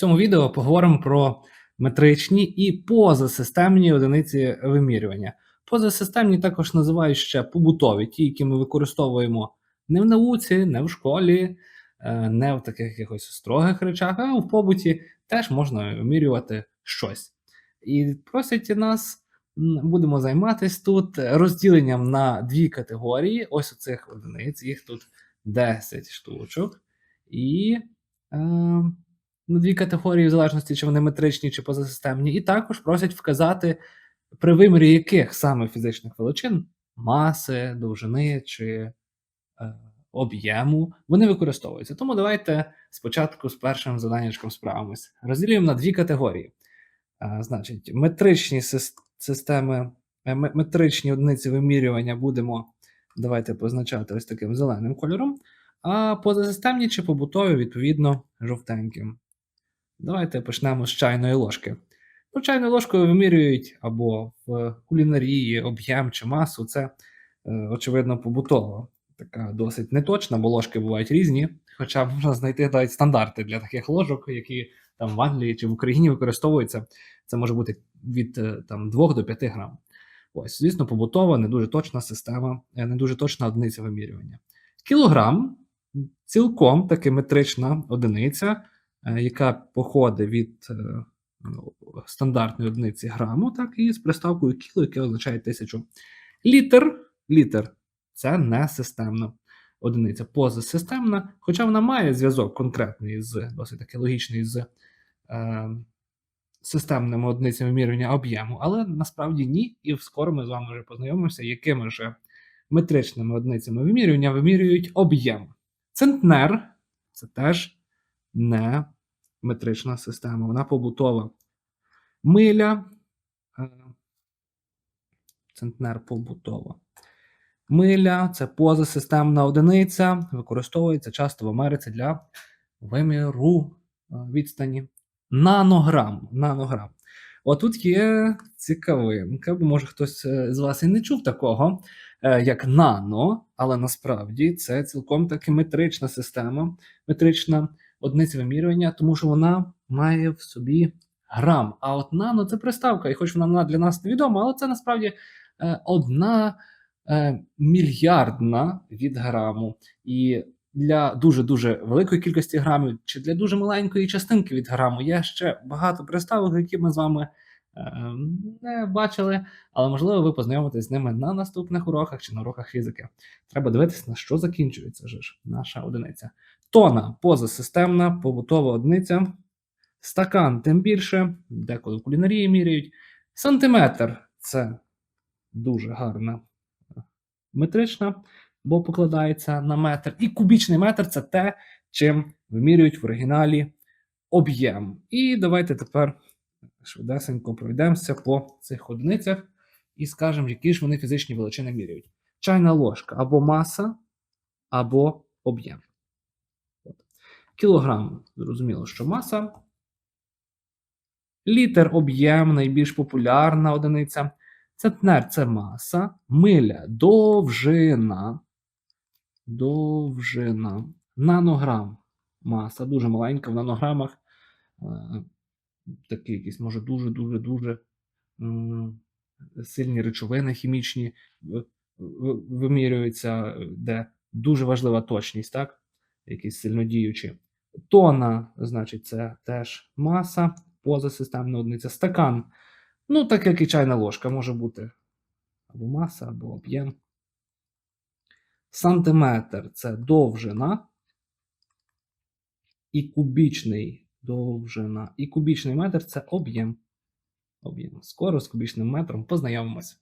цьому відео поговоримо про метричні і позасистемні одиниці вимірювання. Позасистемні також називають ще побутові, ті, які ми використовуємо не в науці, не в школі, е, не в таких якихось строгих речах, а в побуті теж можна вимірювати щось. І просять нас, будемо займатися тут розділенням на дві категорії. Ось оцих одиниць, їх тут 10 штучок. І е, на дві категорії, в залежності, чи вони метричні чи позасистемні, і також просять вказати, при вимірі яких саме фізичних величин маси, довжини чи е, об'єму вони використовуються. Тому давайте спочатку з першим заданнячком справимось. Розділюємо на дві категорії. Е, значить, метричні системи, е, метричні одиниці вимірювання будемо давайте позначати ось таким зеленим кольором, а позасистемні чи побутові, відповідно, жовтеньким. Давайте почнемо з чайної ложки. Ну, чайною ложкою вимірюють або в кулінарії об'єм чи масу. Це, е, очевидно, побутово. Така досить неточна, бо ложки бувають різні. Хоча можна знайти навіть стандарти для таких ложок, які там в Англії чи в Україні використовуються. Це може бути від е, там, 2 до 5 грам. Ось, звісно, побутова, не дуже точна система, е, не дуже точна одиниця вимірювання. Кілограм цілком таки метрична одиниця, яка походить від е, ну, стандартної одиниці граму, так і з приставкою кіло, яке означає тисячу. Літр, літр це не системна одиниця, позасистемна, хоча вона має зв'язок конкретний з досить таки логічний з е, системними одиницями вимірювання об'єму, але насправді ні. І скоро ми з вами вже познайомимося, якими ж метричними одиницями вимірювання вимірюють об'єм. Центнер це теж не метрична система, вона побутова. Миля. е, Центнер побутова. Миля це позасистемна одиниця, використовується часто в Америці для виміру е, відстані. Нанограм. Нанограм. Отут є цікавинка, бо може хтось е, з вас і не чув такого, як нано, але насправді це цілком таки метрична система, метрична одиниця вимірювання, тому що вона має в собі грам. А от нано це приставка, і хоч вона для нас невідома, але це насправді е, одна е, мільярдна від граму. І для дуже-дуже великої кількості грамів, чи для дуже маленької частинки від граму є ще багато приставок, які ми з вами е, не бачили, але можливо ви познайомитесь з ними на наступних уроках чи на уроках фізики. Треба дивитися, на що закінчується ж наша одиниця. Тона позасистемна, побутова одиниця. Стакан тим більше, деколи в кулінарії міряють. Сантиметр це дуже гарна метрична, бо покладається на метр. І кубічний метр це те, чим вимірюють в оригіналі об'єм. І давайте тепер швидесенько пройдемося по цих одиницях і скажемо, які ж вони фізичні величини міряють. Чайна ложка або маса, або об'єм. Кілограм, зрозуміло, що маса. Літр об'єм найбільш популярна одиниця. Центнер це маса, миля довжина. Довжина. Нанограм. Маса дуже маленька в нанограмах. Е, такі якісь, може, дуже-дуже-дуже сильні речовини хімічні вимірюються, де дуже важлива точність, так? Якісь сильнодіючі. Тона, значить, це теж маса, позасистемна одиниця. Стакан. Ну, так як і чайна ложка, може бути або маса, або об'єм. Сантиметр це довжина. І кубічний довжина. І кубічний метр це об'єм. Об'єм. Скоро з кубічним метром познайомимося.